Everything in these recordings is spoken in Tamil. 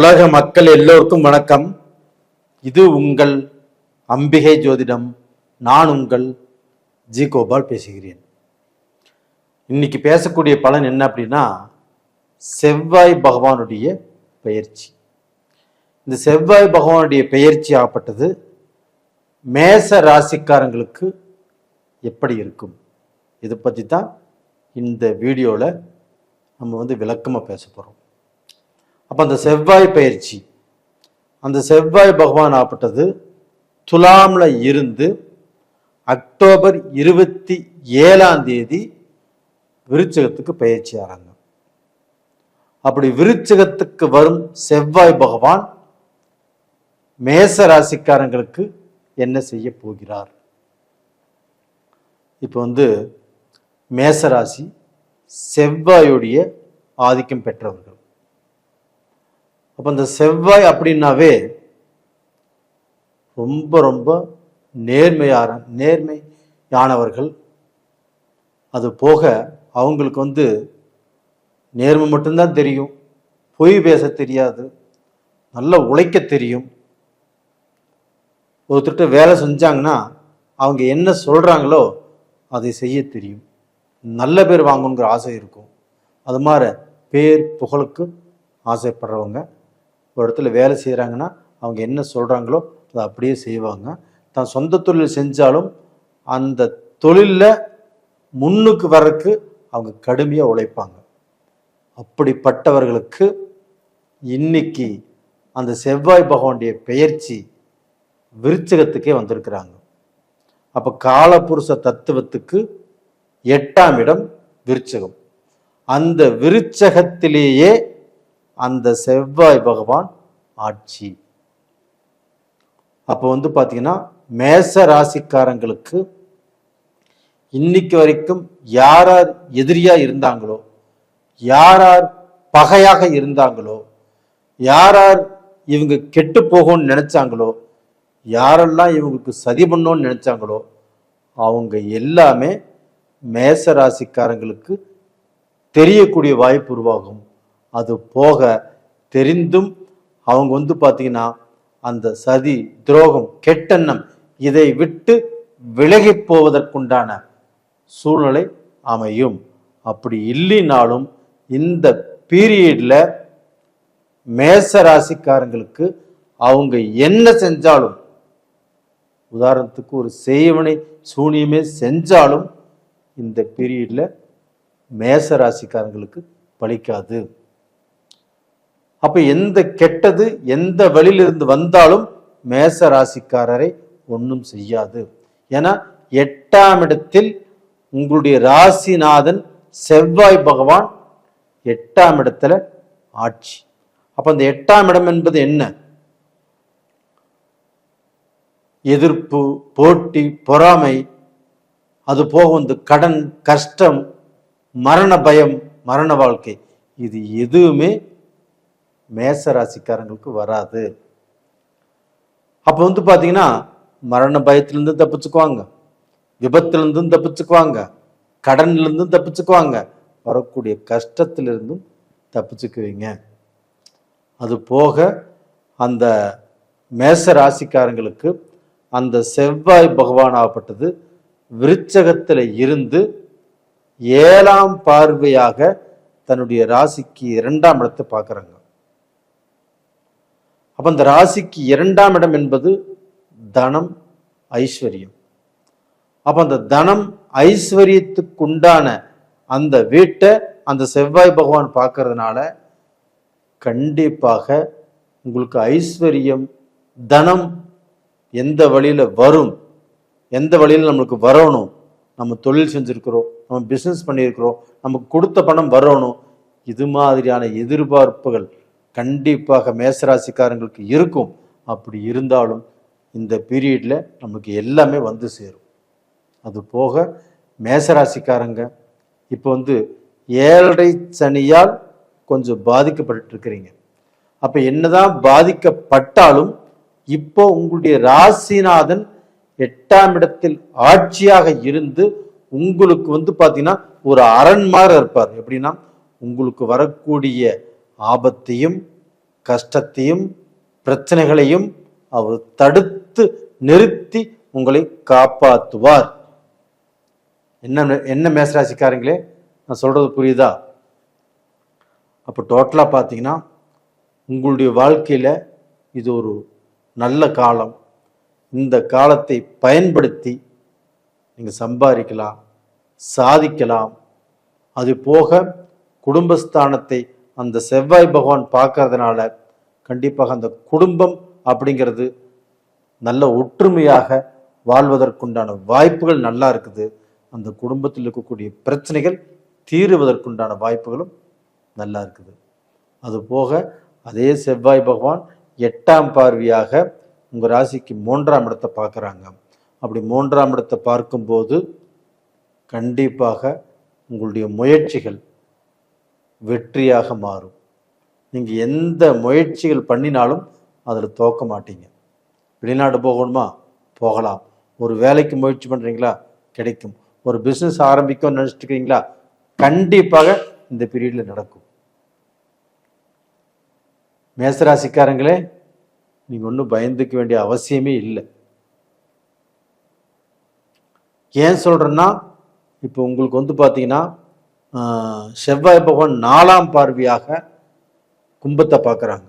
உலக மக்கள் எல்லோருக்கும் வணக்கம். இது உங்கள் அம்பிகை ஜோதிடம். நான் உங்கள் ஜி கோபால் பேசுகிறேன். இன்னைக்கு பேசக்கூடிய பலன் என்ன அப்படின்னா செவ்வாய் பகவானுடைய பெயர்ச்சி. இந்த செவ்வாய் பகவானுடைய பெயர்ச்சி ஆகப்பட்டது மேச ராசிக்காரங்களுக்கு எப்படி இருக்கும்? இதை பற்றி தான் இந்த வீடியோவில் நம்ம வந்து விளக்கமாக பேச போகிறோம் அப்போ அந்த செவ்வாய் பயிற்சி அந்த செவ்வாய் பகவான் ஆப்பட்டது துலாமில் இருந்து அக்டோபர் இருபத்தி ஏழாம் தேதி விருச்சகத்துக்கு பயிற்சி ஆறாங்க அப்படி விருச்சகத்துக்கு வரும் செவ்வாய் பகவான் மேச ராசிக்காரங்களுக்கு என்ன செய்ய போகிறார்? இப்போ வந்து மேசராசி செவ்வாயுடைய ஆதிக்கம் பெற்றவர்கள். அப்போ இந்த செவ்வாய் அப்படின்னாவே ரொம்ப ரொம்ப நேர்மையான நேர்மையானவர்கள். அது போக அவங்களுக்கு வந்து நேர்மை மட்டும்தான் தெரியும். பொய் பேச தெரியாது. நல்லா உழைக்க தெரியும். ஒருத்தர்கிட்ட வேலை செஞ்சாங்கன்னா அவங்க என்ன சொல்கிறாங்களோ அதை செய்ய தெரியும். நல்ல பேர் வாங்கணுங்கிற ஆசை இருக்கும். அது மாதிரி பேர் புகழுக்கு ஆசைப்படுறவங்க ஒரு இடத்துல வேலை செய்கிறாங்கன்னா அவங்க என்ன சொல்கிறாங்களோ அதை அப்படியே செய்வாங்க. தான் சொந்த தொழில் செஞ்சாலும் அந்த தொழிலில் முன்னுக்கு வர்றதுக்கு அவங்க கடுமையாக உழைப்பாங்க. அப்படிப்பட்டவர்களுக்கு இன்னைக்கு அந்த செவ்வாய் பகவானுடைய பெயர்ச்சி விருச்சகத்துக்கே வந்திருக்கிறாங்க. அப்போ காலபுருஷ தத்துவத்துக்கு எட்டாம் இடம் விருச்சகம். அந்த விருச்சகத்திலேயே அந்த செவ்வாய் பகவான் ஆட்சி. அப்போ வந்து பார்த்தீங்கன்னா மேச ராசிக்காரங்களுக்கு இன்னைக்கு வரைக்கும் யார் யார் எதிரியா இருந்தாங்களோ யார் யார் பகையாக இருந்தாங்களோ யார் யார் இவங்க கெட்டு போகும்னு நினைச்சாங்களோ யாரெல்லாம் இவங்களுக்கு சதி பண்ணோன்னு நினைச்சாங்களோ அவங்க எல்லாமே மேச ராசிக்காரங்களுக்கு தெரியக்கூடிய வாய்ப்பு உருவாகும். அது போக தெரிந்தும் அவங்க வந்து பார்த்தீங்கன்னா அந்த சதி துரோகம் கெட்டெண்ணம் இதை விட்டு விலகி போவதற்குண்டான சூழ்நிலை அமையும். அப்படி இல்லைனாலும் இந்த பீரியட்ல மேச ராசிக்காரங்களுக்கு அவங்க என்ன செஞ்சாலும் உதாரணத்துக்கு ஒரு செய்வனை சூனியமே செஞ்சாலும் இந்த பீரியட்ல மேச ராசிக்காரங்களுக்கு பலிக்காது. அப்ப எந்த கெட்டது எந்த வழியிலிருந்து வந்தாலும் மேச ராசிக்காரரை ஒன்றும் செய்யாது. ஏன்னா எட்டாம் இடத்தில் உங்களுடைய ராசிநாதன் செவ்வாய் பகவான் எட்டாம் இடத்துல ஆட்சி. அப்ப அந்த எட்டாம் இடம் என்பது என்ன? எதிர்ப்பு போட்டி பொறாமை அது போக வந்து கடன் கஷ்டம் மரண பயம் மரண வாழ்க்கை. இது எதுவுமே மேச ராசிக்காரங்களுக்கு வராது. அப்போ வந்து பார்த்தீங்கன்னா மரண பயத்திலிருந்து தப்பிச்சுக்குவாங்க. விபத்திலிருந்தும் தப்பிச்சுக்குவாங்க. கடன்லேருந்தும் தப்பிச்சுக்குவாங்க. வரக்கூடிய கஷ்டத்திலிருந்தும் தப்பிச்சுக்குவீங்க. அது போக அந்த மேச ராசிக்காரங்களுக்கு அந்த செவ்வாய் பகவான் ஆகப்பட்டது விருச்சகத்தில் இருந்து ஏழாம் பார்வையாக தன்னுடைய ராசிக்கு இரண்டாம் இடத்தை பார்க்குறாங்க அப்போ அந்த ராசிக்கு இரண்டாம் இடம் என்பது தனம் ஐஸ்வர்யம். அப்போ அந்த தனம் ஐஸ்வர்யத்துக்குண்டான அந்த வீட்டை அந்த செவ்வாய் பகவான் பார்க்கறதுனால கண்டிப்பாக உங்களுக்கு ஐஸ்வர்யம் தனம் எந்த வழியில் வரும் எந்த வழியில் நம்மளுக்கு வரணும் நம்ம தொழில் செஞ்சுருக்கிறோம் நம்ம பிஸ்னஸ் பண்ணியிருக்கிறோம் நமக்கு கொடுத்த பணம் வரணும் இது மாதிரியான எதிர்பார்ப்புகள் கண்டிப்பாக மேசராசிக்காரங்களுக்கு இருக்கும். அப்படி இருந்தாலும் இந்த பீரியடில் நமக்கு எல்லாமே வந்து சேரும். அது போக மேசராசிக்காரங்க இப்போ வந்து ஏழரை சனியால் கொஞ்சம் பாதிக்கப்பட்டுருக்கிறீங்க. அப்போ என்னதான் பாதிக்கப்பட்டாலும் இப்போ உங்களுடைய ராசிநாதன் எட்டாம் இடத்தில் ஆட்சியாக இருந்து உங்களுக்கு வந்து பார்த்தீங்கன்னா ஒரு அரண் இருப்பார். எப்படின்னா உங்களுக்கு வரக்கூடிய ஆபத்தையும் கஷ்டத்தையும் பிரச்சனைகளையும் அவர் தடுத்து நிறுத்தி உங்களை காப்பாற்றுவார். என்ன என்ன மேசராசிக்காரங்களே நான் சொல்கிறது புரியுதா? அப்போ டோட்டலாக பார்த்தீங்கன்னா உங்களுடைய வாழ்க்கையில் இது ஒரு நல்ல காலம். இந்த காலத்தை பயன்படுத்தி நீங்கள் சம்பாதிக்கலாம் சாதிக்கலாம். அது போக குடும்பஸ்தானத்தை அந்த செவ்வாய் பகவான் பார்க்கறதுனால கண்டிப்பாக அந்த குடும்பம் அப்படிங்கிறது நல்ல ஒற்றுமையாக வாழ்வதற்குண்டான வாய்ப்புகள் நல்லா இருக்குது. அந்த குடும்பத்தில் இருக்கக்கூடிய பிரச்சனைகள் தீருவதற்குண்டான வாய்ப்புகளும் நல்லா இருக்குது. அதுபோக அதே செவ்வாய் பகவான் எட்டாம் பார்வையாக உங்கள் ராசிக்கு மூன்றாம் இடத்தை பார்க்குறாங்க. அப்படி மூன்றாம் இடத்தை பார்க்கும்போது கண்டிப்பாக உங்களுடைய முயற்சிகள் வெற்றியாக மாறும். நீங்கள் எந்த முயற்சிகள் பண்ணினாலும் அதில் தோக்க மாட்டீங்க. வெளிநாடு போகணுமா? போகலாம். ஒரு வேலைக்கு முயற்சி பண்ணுறீங்களா கிடைக்கும். ஒரு பிஸ்னஸ் ஆரம்பிக்கும்னு நினச்சிட்டு கண்டிப்பாக இந்த பீரியடில் நடக்கும். மேசராசிக்காரங்களே நீங்கள் ஒன்றும் பயந்துக்க வேண்டிய அவசியமே இல்லை. ஏன் சொல்கிறேன்னா இப்போ உங்களுக்கு வந்து பார்த்தீங்கன்னா செவ்வாய் பகவான் நாலாம் பார்வையாக கும்பத்தை பார்க்குறாங்க.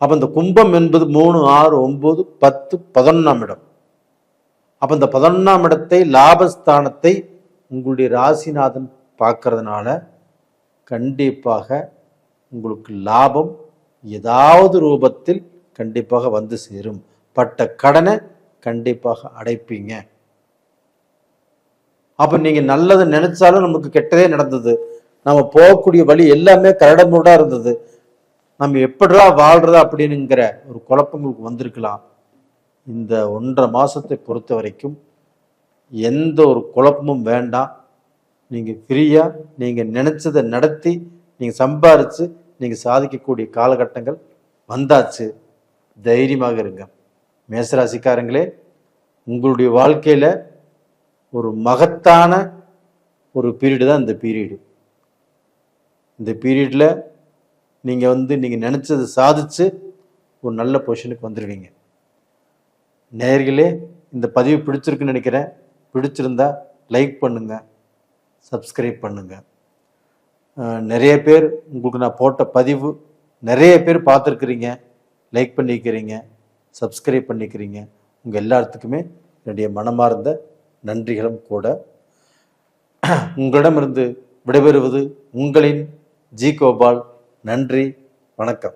அப்போ இந்த கும்பம் என்பது மூணு ஆறு ஒம்பது பத்து பதினொன்றாம் இடம். அப்போ இந்த பதினொன்றாம் இடத்தை லாபஸ்தானத்தை உங்களுடைய ராசிநாதன் பார்க்கறதுனால கண்டிப்பாக உங்களுக்கு லாபம் ஏதாவது ரூபத்தில் கண்டிப்பாக வந்து சேரும். பட்ட கடனை கண்டிப்பாக அடைப்பீங்க. அப்போ நீங்கள் நல்லது நினைச்சாலும் நமக்கு கெட்டதே நடந்தது. நம்ம போகக்கூடிய வழி எல்லாமே கரடமுடா இருந்தது. நம்ம எப்படிடா வாழ்றது அப்படின்னுங்கிற ஒரு குழப்பம் உங்களுக்கு வந்திருக்கலாம். இந்த ஒன்றரை மாதத்தை பொறுத்த வரைக்கும் எந்த ஒரு குழப்பமும் வேண்டாம். நீங்கள் ஃப்ரீயாக நீங்கள் நினச்சதை நடத்தி நீங்கள் சம்பாரித்து நீங்கள் சாதிக்கக்கூடிய காலகட்டங்கள் வந்தாச்சு. தைரியமாக இருங்க. மேசராசிக்காரங்களே உங்களுடைய வாழ்க்கையில் ஒரு மகத்தான ஒரு பீரியடு தான் இந்த பீரியடு இந்த பீரியடில் நீங்கள் வந்து நீங்கள் நினச்சதை சாதிச்சு ஒரு நல்ல பொசிஷனுக்கு வந்துடுவீங்க நேர்களே இந்த பதிவு பிடிச்சிருக்குன்னு நினைக்கிறேன். பிடிச்சிருந்தா லைக் பண்ணுங்க சப்ஸ்கிரைப் பண்ணுங்க. நிறைய பேர் உங்களுக்கு நான் போட்ட பதிவு நிறைய பேர் பார்த்துருக்குறீங்க. லைக் பண்ணிக்கிறீங்க சப்ஸ்கிரைப் பண்ணிக்கிறீங்க. உங்கள் எல்லாத்துக்குமே என்னுடைய மனமார்ந்த நன்றிகளும் கூட. உங்களிடமிருந்து விடைபெறுவது உங்களின் ஜி கோபால். நன்றி வணக்கம்.